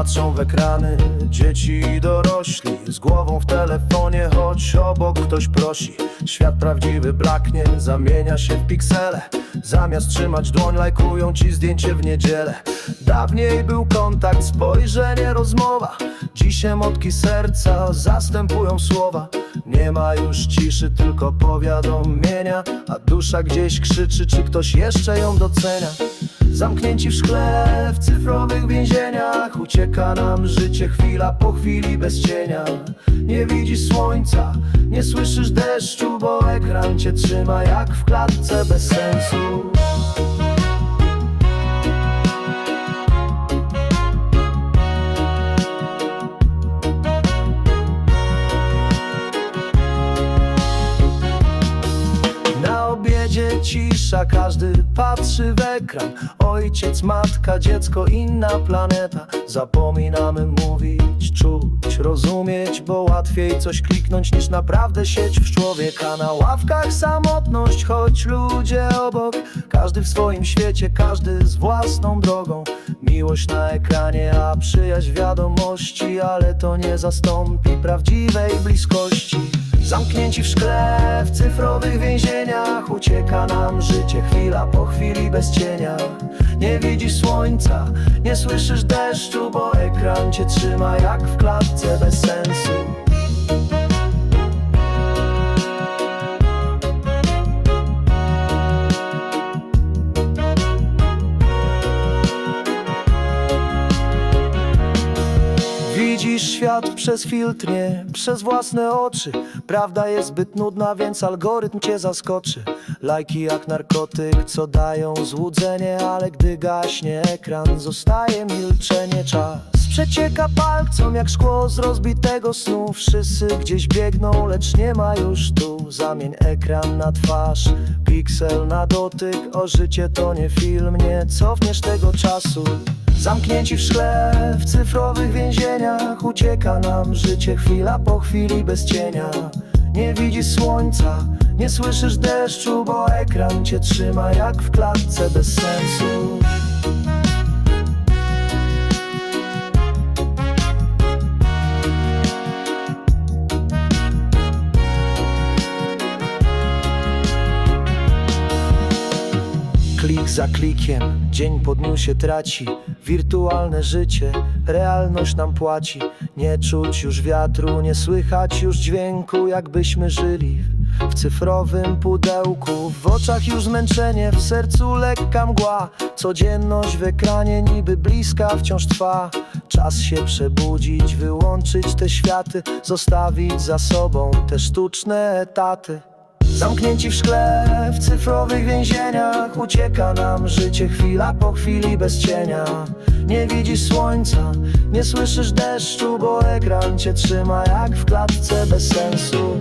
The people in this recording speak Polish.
Patrzą w ekrany. Dzieci i dorośli Z głową w telefonie, choć obok ktoś prosi. Świat prawdziwy blaknie, zamienia się w piksele. Zamiast trzymać dłoń, lajkują ci zdjęcie w niedzielę. Dawniej był kontakt, spojrzenie, rozmowa. Dziś emotki serca zastępują słowa. Nie ma już ciszy, tylko powiadomienia. A dusza gdzieś krzyczy, czy ktoś jeszcze ją docenia. Zamknięci w szkle, w więzieniach Ucieka nam życie chwila po chwili bez cienia. Nie widzisz słońca, nie słyszysz deszczu Bo ekran cię trzyma jak w klatce bez sensu cisza, każdy patrzy w ekran. Ojciec, matka, dziecko, inna planeta. Zapominamy mówić, czuć, rozumieć Bo łatwiej coś kliknąć niż naprawdę sieć w człowieka. Na ławkach samotność, choć ludzie obok. Każdy w swoim świecie, każdy z własną drogą. Miłość na ekranie, a przyjaźń wiadomości Ale to nie zastąpi prawdziwej bliskości Zamknięci w szkle, w cyfrowych więzieniach. Ucieka nam życie chwila po chwili bez cienia. Nie widzisz słońca, nie słyszysz deszczu Bo ekran cię trzyma jak w klatce bez sensu Widzisz świat przez filtr, nie przez własne oczy. Prawda jest zbyt nudna, więc algorytm cię zaskoczy. Lajki jak narkotyk, co dają złudzenie Ale gdy gaśnie ekran, zostaje milczenie. Czas przecieka palcom jak szkło z rozbitego snu. Wszyscy gdzieś biegną, lecz nie ma już tu. Zamień ekran na twarz, piksel na dotyk. O życie to nie film, nie cofniesz tego czasu Zamknięci w szkle, w cyfrowych więzieniach. Ucieka nam życie chwila po chwili bez cienia. Nie widzisz słońca, nie słyszysz deszczu Bo ekran cię trzyma jak w klatce bez sensu Klik za klikiem, dzień po dniu się traci. Wirtualne życie, realność nam płaci. Nie czuć już wiatru, nie słychać już dźwięku Jakbyśmy żyli w cyfrowym pudełku. W oczach już zmęczenie, w sercu lekka mgła. Codzienność w ekranie niby bliska wciąż trwa. Czas się przebudzić, wyłączyć te światy Zostawić za sobą te sztuczne etaty. Zamknięci w szkle, w cyfrowych więzieniach. Ucieka nam życie chwila po chwili bez cienia. Nie widzisz słońca, nie słyszysz deszczu Bo ekran cię trzyma jak w klatce bez sensu